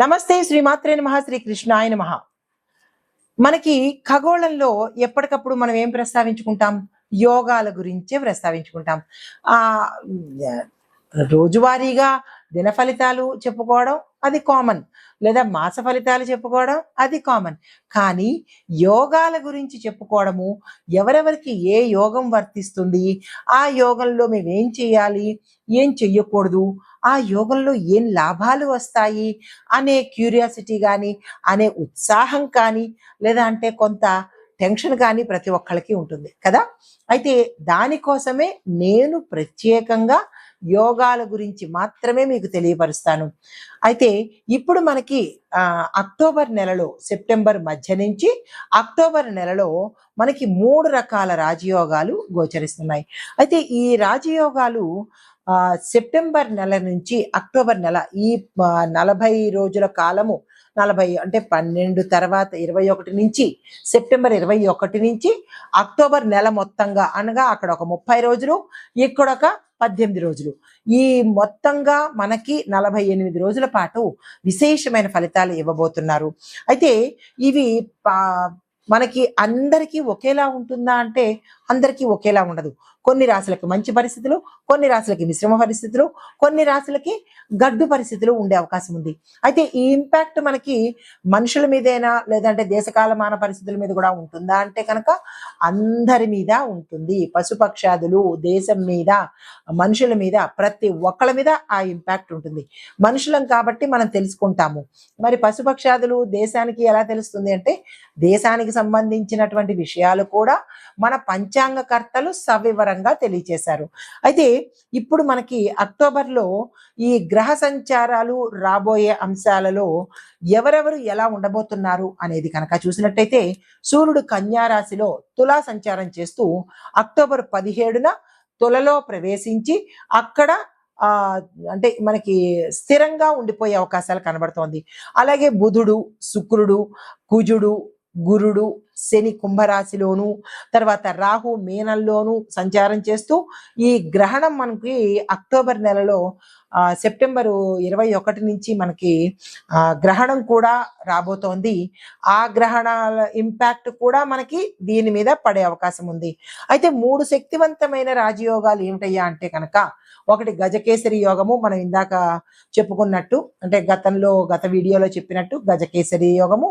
నమస్తే శ్రీమాత్రే నమ శ్రీ కృష్ణాయ నమ. మనకి ఖగోళంలో ఎప్పటికప్పుడు మనం ఏం ప్రస్తావించుకుంటాం? యోగాల గురించే ప్రస్తావించుకుంటాం. ఆ రోజువారీగా దిన ఫలితాలు చెప్పుకోవడం అది కామన్ లేదా మాస ఫలితాలు చెప్పుకోవడం అది కామన్ కానీ యోగాల గురించి చెప్పుకోవడము ఎవరెవరికి ఏ యోగం వర్తిస్తుంది? ఆ యోగంలో మేము ఏం చేయాలి? ఏం చెయ్యకూడదు? ఆ యోగంలో ఏం లాభాలు వస్తాయి? అనే క్యూరియాసిటీ కానీ అనే ఉత్సాహం కానీ లేదా అంటే కొంత టెన్షన్ కానీ ప్రతి ఒక్కళ్ళకి ఉంటుంది కదా? అయితే దానికోసమే నేను ప్రత్యేకంగా యోగాల గురించి మాత్రమే మీకు తెలియపరుస్తాను. అయితే ఇప్పుడు మనకి అక్టోబర్ నెలలో సెప్టెంబర్ మధ్య నుంచి అక్టోబర్ నెలలో మనకి మూడు రకాల రాజయోగాలు గోచరిస్తున్నాయి. అయితే ఈ రాజయోగాలు సెప్టెంబర్ నెల నుంచి అక్టోబర్ నెల ఈ నలభై రోజుల కాలము నలభై అంటే పన్నెండు తర్వాత ఇరవై ఒకటి నుంచి సెప్టెంబర్ ఇరవై ఒకటి నుంచి అక్టోబర్ నెల మొత్తంగా అనగా అక్కడ ఒక ముప్పై రోజులు ఇక్కడ ఒక పద్దెనిమిది రోజులు. ఈ మొత్తంగా మనకి నలభై ఎనిమిది రోజుల పాటు విశేషమైన ఫలితాలు ఇవ్వబోతున్నారు. అయితే ఇవి పా- మనకి అందరికీ ఒకేలా ఉంటుందా అంటే అందరికీ ఒకేలా ఉండదు. కొన్ని రాశులకి మంచి పరిస్థితులు కొన్ని రాశులకి మిశ్రమ పరిస్థితులు కొన్ని రాశులకి గడ్డు పరిస్థితులు ఉండే అవకాశం ఉంది. అయితే ఈ ఇంపాక్ట్ మనకి మనుషుల మీదైనా లేదంటే దేశకాలమాన పరిస్థితుల మీద కూడా ఉంటుందా అంటే కనుక అందరి మీద ఉంటుంది. పశుపక్షాదులు దేశం మీద మనుషుల మీద ప్రతి ఒక్కళ్ళ మీద ఆ ఇంపాక్ట్ ఉంటుంది. మనుషులం కాబట్టి మనం తెలుసుకుంటాము. మరి పశుపక్షాదులు దేశానికి ఎలా తెలుస్తుంది అంటే దేశానికి సంబంధించినటువంటి విషయాలు కూడా మన పంచాంగకర్తలు పరంగా తెలియచేశారు. అయితే ఇప్పుడు మనకి అక్టోబర్లో ఈ గ్రహ సంచారాలు రాబోయే అంశాలలో ఎవరెవరు ఎలా ఉండబోతున్నారు అనేది కనుక చూసినట్టయితే సూర్యుడు కన్యారాశిలో తులా సంచారం చేస్తూ అక్టోబర్ పదిహేడున తులలో ప్రవేశించి అక్కడ అంటే మనకి స్థిరంగా ఉండిపోయే అవకాశాలు కనబడుతోంది. అలాగే బుధుడు శుక్రుడు కుజుడు గురుడు శని కుంభరాశిలోను తర్వాత రాహు మీనంలోను సంచారం చేస్తూ ఈ గ్రహణం మనకి అక్టోబర్ నెలలో సెప్టెంబరు ఇరవై ఒకటి నుంచి మనకి గ్రహణం కూడా రాబోతోంది. ఆ గ్రహణాల ఇంపాక్ట్ కూడా మనకి దీని మీద పడే అవకాశం ఉంది. అయితే మూడు శక్తివంతమైన రాజయోగాలు ఏమిటయ్యా అంటే కనుక ఒకటి గజకేసరి యోగము మనం ఇందాక చెప్పుకున్నట్టు అంటే గతంలో గత వీడియోలో చెప్పినట్టు గజకేసరి యోగము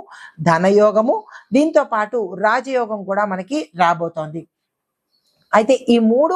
ధనయోగము దీంతో పాటు రాజయోగం కూడా మనకి రాబోతోంది. అయితే ఈ మూడు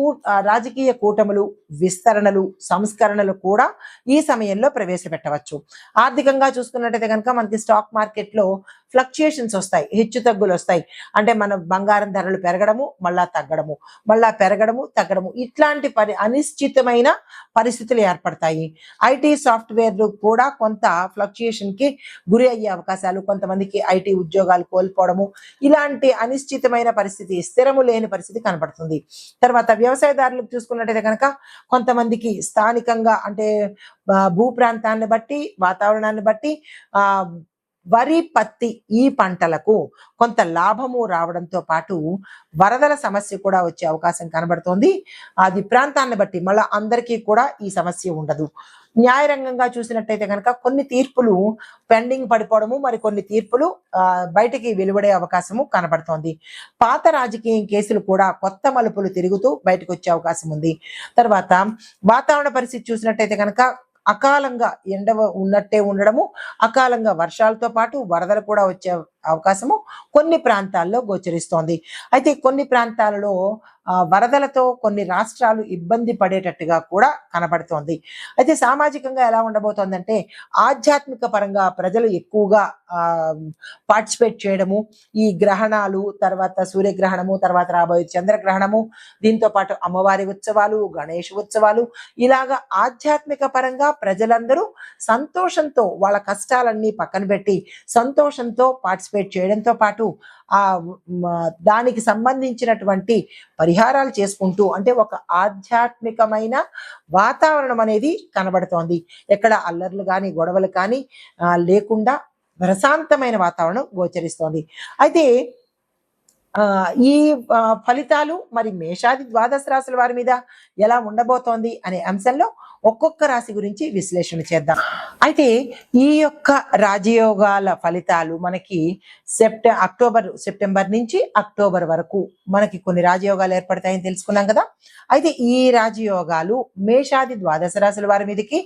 కూ రాజకీయ కూటములు విస్తరణలు సంస్కరణలు కూడా ఈ సమయంలో ప్రవేశపెట్టవచ్చు. ఆర్థికంగా చూసుకున్నట్టయితే కనుక మనకి స్టాక్ మార్కెట్లో ఫ్లక్చుయేషన్స్ వస్తాయి హెచ్చు తగ్గులు వస్తాయి. అంటే మన బంగారం ధరలు పెరగడము మళ్ళా తగ్గడము మళ్ళా పెరగడము తగ్గడము. ఇట్లాంటి పరి అనిశ్చితమైన పరిస్థితులు ఏర్పడతాయి. ఐటీ సాఫ్ట్వేర్లు కూడా కొంత ఫ్లక్చుయేషన్కి గురి అయ్యే అవకాశాలు కొంతమందికి ఐటీ ఉద్యోగాలు కోల్పోవడము ఇలాంటి అనిశ్చితమైన పరిస్థితి స్థిరము లేని పరిస్థితి కనబడుతుంది తర్వాత వ్యవసాయదారులకు చూసుకున్నట్టయితే కనుక కొంతమందికి స్థానికంగా అంటే భూ ప్రాంతాన్ని బట్టి వాతావరణాన్ని బట్టి ఆ వరి పత్తి ఈ పంటలకు కొంత లాభము రావడంతో పాటు వరదల సమస్య కూడా వచ్చే అవకాశం కనబడుతోంది. అది ప్రాంతాన్ని బట్టి మళ్ళీ అందరికీ కూడా ఈ సమస్య ఉండదు. న్యాయరంగంగా చూసినట్టయితే కనుక కొన్ని తీర్పులు పెండింగ్ పడిపోవడము మరి కొన్ని తీర్పులు బయటికి వెలువడే అవకాశము కనబడుతోంది. పాత రాజకీయ కేసులు కూడా కొత్త మలుపులు తిరుగుతూ బయటకు వచ్చే అవకాశం ఉంది. తర్వాత వాతావరణ పరిస్థితి చూసినట్టయితే కనుక అకాలంగా ఎండ ఉన్నట్టే ఉండడము అకాలంగా వర్షాలతో పాటు వరదలు కూడా వచ్చే అవకాశము కొన్ని ప్రాంతాల్లో గోచరిస్తోంది. అయితే కొన్ని ప్రాంతాలలో వరదలతో కొన్ని రాష్ట్రాలు ఇబ్బంది పడేటట్టుగా కూడా కనబడుతోంది. అయితే సామాజికంగా ఎలా ఉండబోతోందంటే ఆధ్యాత్మిక పరంగా ప్రజలు ఎక్కువగా పార్టిసిపేట్ చేయడము ఈ గ్రహణాలు తర్వాత సూర్యగ్రహణము తర్వాత రాబోయే చంద్రగ్రహణము దీంతో పాటు అమ్మవారి ఉత్సవాలు గణేష్ ఉత్సవాలు ఇలాగా ఆధ్యాత్మిక పరంగా ప్రజలందరూ సంతోషంతో వాళ్ళ కష్టాలన్నీ పక్కన పెట్టి సంతోషంతో పార్టిసిపేట్ చేయడంతో పాటు ఆ దానికి సంబంధించినటువంటి పరిహారాలు చేసుకుంటూ అంటే ఒక ఆధ్యాత్మికమైన వాతావరణం అనేది కనబడుతోంది. ఎక్కడ అల్లర్లు కానీ గొడవలు కానీ లేకుండా ప్రశాంతమైన వాతావరణం గోచరిస్తోంది. అయితే ఈ ఫలితాలు మరి మేషాది ద్వాదశ రాశుల వారి మీద ఎలా ఉండబోతోంది అనే అంశంలో ఒక్కొక్క రాశి గురించి విశ్లేషణ చేద్దాం. అయితే ఈ యొక్క రాజయోగాల ఫలితాలు మనకి సెప్ట అక్టోబర్ సెప్టెంబర్ నుంచి అక్టోబర్ వరకు మనకి కొన్ని రాజయోగాలు ఏర్పడతాయని తెలుసుకున్నాం కదా. అయితే ఈ రాజయోగాలు మేషాది ద్వాదశ రాశుల వారి మీదకి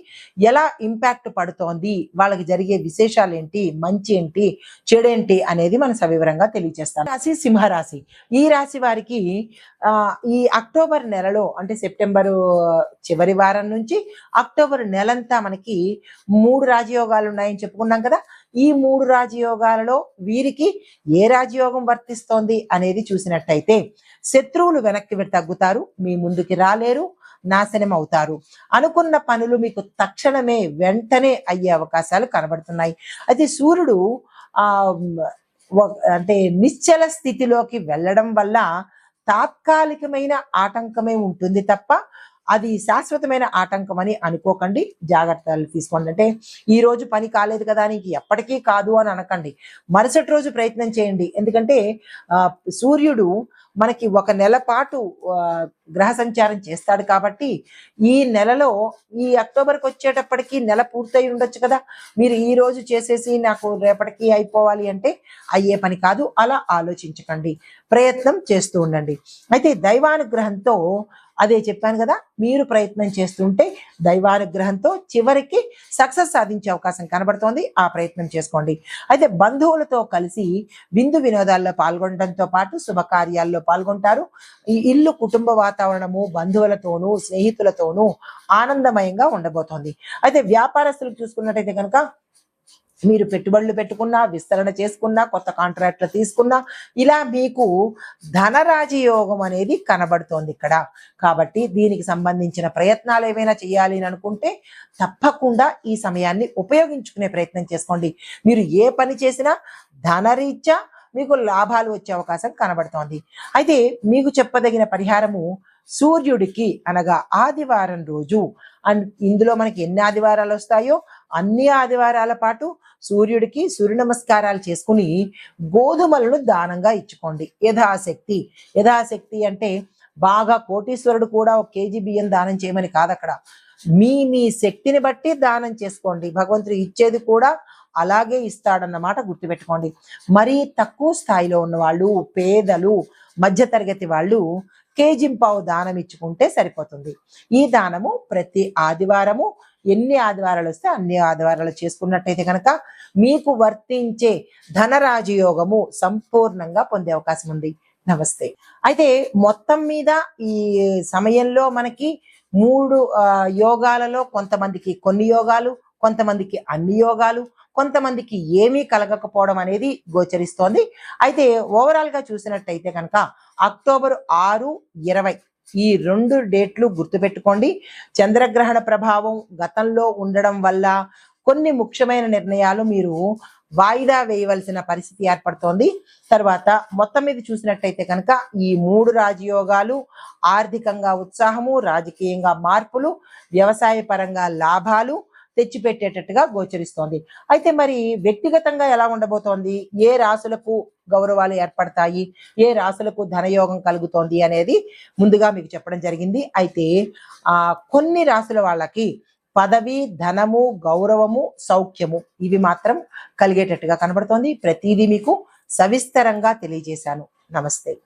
ఎలా ఇంపాక్ట్ పడుతోంది? వాళ్ళకి జరిగే విశేషాలు ఏంటి మంచి ఏంటి చెడేంటి? అనేది మనం సవివరంగా తెలియజేస్తాం. రాశి సింహరాశి రాశి. ఈ రాశి వారికి ఈ అక్టోబర్ నెలలో అంటే సెప్టెంబరు చివరి వారం నుంచి అక్టోబర్ నెలంతా మనకి మూడు రాజయోగాలు ఉన్నాయని చెప్పుకున్నాం కదా. ఈ మూడు రాజయోగాలలో వీరికి ఏ రాజయోగం వర్తిస్తోంది అనేది చూసినట్టయితే శత్రువులు వెనక్కి తగ్గుతారు మీ ముందుకి రాలేరు నాశనం అవుతారు. అనుకున్న పనులు మీకు తక్షణమే వెంటనే అయ్యే అవకాశాలు కనబడుతున్నాయి. అయితే సూర్యుడు ఆ అంటే నిశ్చల స్థితిలోకి వెళ్ళడం వల్ల తాత్కాలికమైన ఆటంకమే ఉంటుంది తప్ప అది శాశ్వతమైన ఆటంకం అని అనుకోకండి. జాగ్రత్తలు తీసుకోండి. అంటే ఈ రోజు పని కాలేదు కదా నీకు ఎప్పటికీ కాదు అని అనకండి. మరుసటి రోజు ప్రయత్నం చేయండి. ఎందుకంటే సూర్యుడు మనకి ఒక నెల పాటు గ్రహ సంచారం చేస్తాడు కాబట్టి ఈ నెలలో ఈ అక్టోబర్కి వచ్చేటప్పటికి నెల పూర్తయి ఉండొచ్చు కదా. మీరు ఈ రోజు చేసేసి నాకు రేపటికి అయిపోవాలి అంటే అయ్యే పని కాదు అలా ఆలోచించకండి. ప్రయత్నం చేస్తూ ఉండండి. అయితే దైవానుగ్రహంతో అదే చెప్పాను కదా మీరు ప్రయత్నం చేస్తుంటే దైవానుగ్రహంతో చివరికి సక్సెస్ సాధించే అవకాశం కనబడుతోంది ఆ ప్రయత్నం చేసుకోండి. అయితే బంధువులతో కలిసి విందు వినోదాల్లో పాల్గొనడంతో పాటు శుభకార్యాల్లో పాల్గొంటారు. ఈ ఇల్లు కుటుంబ వాతావరణము బంధువులతోనూ స్నేహితులతోనూ ఆనందమయంగా ఉండబోతోంది. అయితే వ్యాపారస్తులు చూసుకున్నట్టయితే కనుక మీరు పెట్టుబడులు పెట్టుకున్నా విస్తరణ చేసుకున్నా కొత్త కాంట్రాక్ట్లు తీసుకున్నా ఇలా మీకు ధనరాజయోగం అనేది కనబడుతోంది ఇక్కడ. కాబట్టి దీనికి సంబంధించిన ప్రయత్నాలు ఏమైనా చేయాలి అని అనుకుంటే తప్పకుండా ఈ సమయాన్ని ఉపయోగించుకునే ప్రయత్నం చేసుకోండి. మీరు ఏ పని చేసినా ధనరీత్యా మీకు లాభాలు వచ్చే అవకాశం కనబడుతోంది. అయితే మీకు చెప్పదగిన పరిహారము సూర్యుడికి అనగా ఆదివారం రోజు. అండ్ ఇందులో మనకి ఎన్ని ఆదివారాలు వస్తాయో అన్ని ఆదివారాల పాటు సూర్యుడికి సూర్య నమస్కారాలు చేసుకుని గోధుమలను దానంగా ఇచ్చుకోండి. యథాశక్తి. యథాశక్తి అంటే బాగా కోటీశ్వరుడు కూడా ఒక కేజీ బియ్యం దానం చేయమని కాదు అక్కడ మీ మీ శక్తిని బట్టి దానం చేసుకోండి. భగవంతుడు ఇచ్చేది కూడా అలాగే ఇస్తాడన్నమాట గుర్తుపెట్టుకోండి. మరీ తక్కువ స్థాయిలో ఉన్న వాళ్ళు పేదలు మధ్యతరగతి వాళ్ళు కేజింపావు దానం ఇచ్చుకుంటే సరిపోతుంది. ఈ దానము ప్రతి ఆదివారము ఎన్ని ఆదివారాలు వస్తే అన్ని ఆదివారాలు చేసుకున్నట్టయితే కనుక మీకు వర్తించే ధనరాజయోగము సంపూర్ణంగా పొందే అవకాశం ఉంది. నమస్తే. అయితే మొత్తం మీద ఈ సమయంలో మనకి మూడు యోగాలలో కొంతమందికి కొన్ని యోగాలు కొంతమందికి అన్ని యోగాలు కొంతమందికి ఏమీ కలగకపోవడం అనేది గోచరిస్తోంది. అయితే ఓవరాల్గా చూసినట్టయితే కనుక అక్టోబర్ ఆరు ఇరవై ఈ రెండు డేట్లు గుర్తుపెట్టుకోండి. చంద్రగ్రహణ ప్రభావం గతంలో ఉండడం వల్ల కొన్ని ముఖ్యమైన నిర్ణయాలు మీరు వాయిదా వేయవలసిన పరిస్థితి ఏర్పడుతోంది. తర్వాత మొత్తం మీద చూసినట్టయితే కనుక ఈ మూడు రాజయోగాలు ఆర్థికంగా ఉత్సాహము రాజకీయంగా మార్పులు వ్యవసాయ పరంగా లాభాలు తెచ్చిపెట్టేటట్టుగా గోచరిస్తోంది. అయితే మరి వ్యక్తిగతంగా ఎలా ఉండబోతోంది? ఏ రాసులకు గౌరవాలు ఏర్పడతాయి? ఏ రాసులకు ధనయోగం కలుగుతోంది అనేది ముందుగా మీకు చెప్పడం జరిగింది. అయితే కొన్ని రాసుల వాళ్ళకి పదవి ధనము గౌరవము సౌఖ్యము ఇవి మాత్రం కలిగేటట్టుగా కనబడుతోంది. ప్రతిదీ మీకు సవిస్తరంగా తెలియజేశాను. నమస్తే.